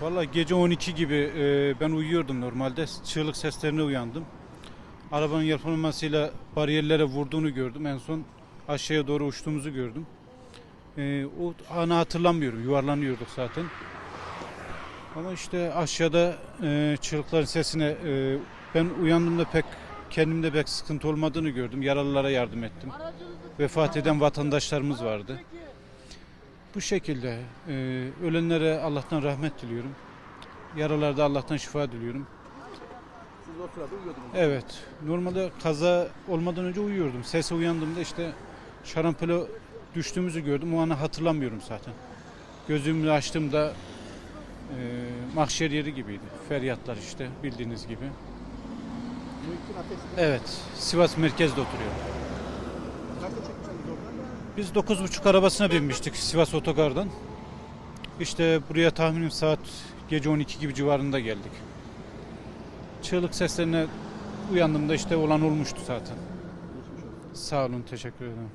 Valla gece 12 gibi e, ben uyuyordum normalde. Çığlık seslerine uyandım. Arabanın yapılmasıyla bariyerlere vurduğunu gördüm. En son aşağıya doğru uçtuğumuzu gördüm. E, o anı hatırlamıyorum. Yuvarlanıyorduk zaten. Ama işte aşağıda e, çığlıkların sesine e, ben uyandığımda pek kendimde pek sıkıntı olmadığını gördüm. Yaralılara yardım ettim. Vefat eden vatandaşlarımız vardı. Bu şekilde e, ölenlere Allah'tan rahmet diliyorum. Yaralarda Allah'tan şifa diliyorum. Siz o sırada uyuyordunuz. Evet, normalde kaza olmadan önce uyuyordum. Sese uyandığımda işte şarampole düştüğümüzü gördüm. O anı hatırlamıyorum zaten. Gözümü açtığımda e, mahşer yeri gibiydi. Feryatlar işte bildiğiniz gibi. Evet, Sivas merkezde oturuyor. çekmişsiniz oradan? Biz 9.30 arabasına binmiştik Sivas Otogar'dan. İşte buraya tahminim saat gece 12 gibi civarında geldik. Çığlık seslerine uyandığımda işte olan olmuştu zaten. Sağ olun, teşekkür ederim.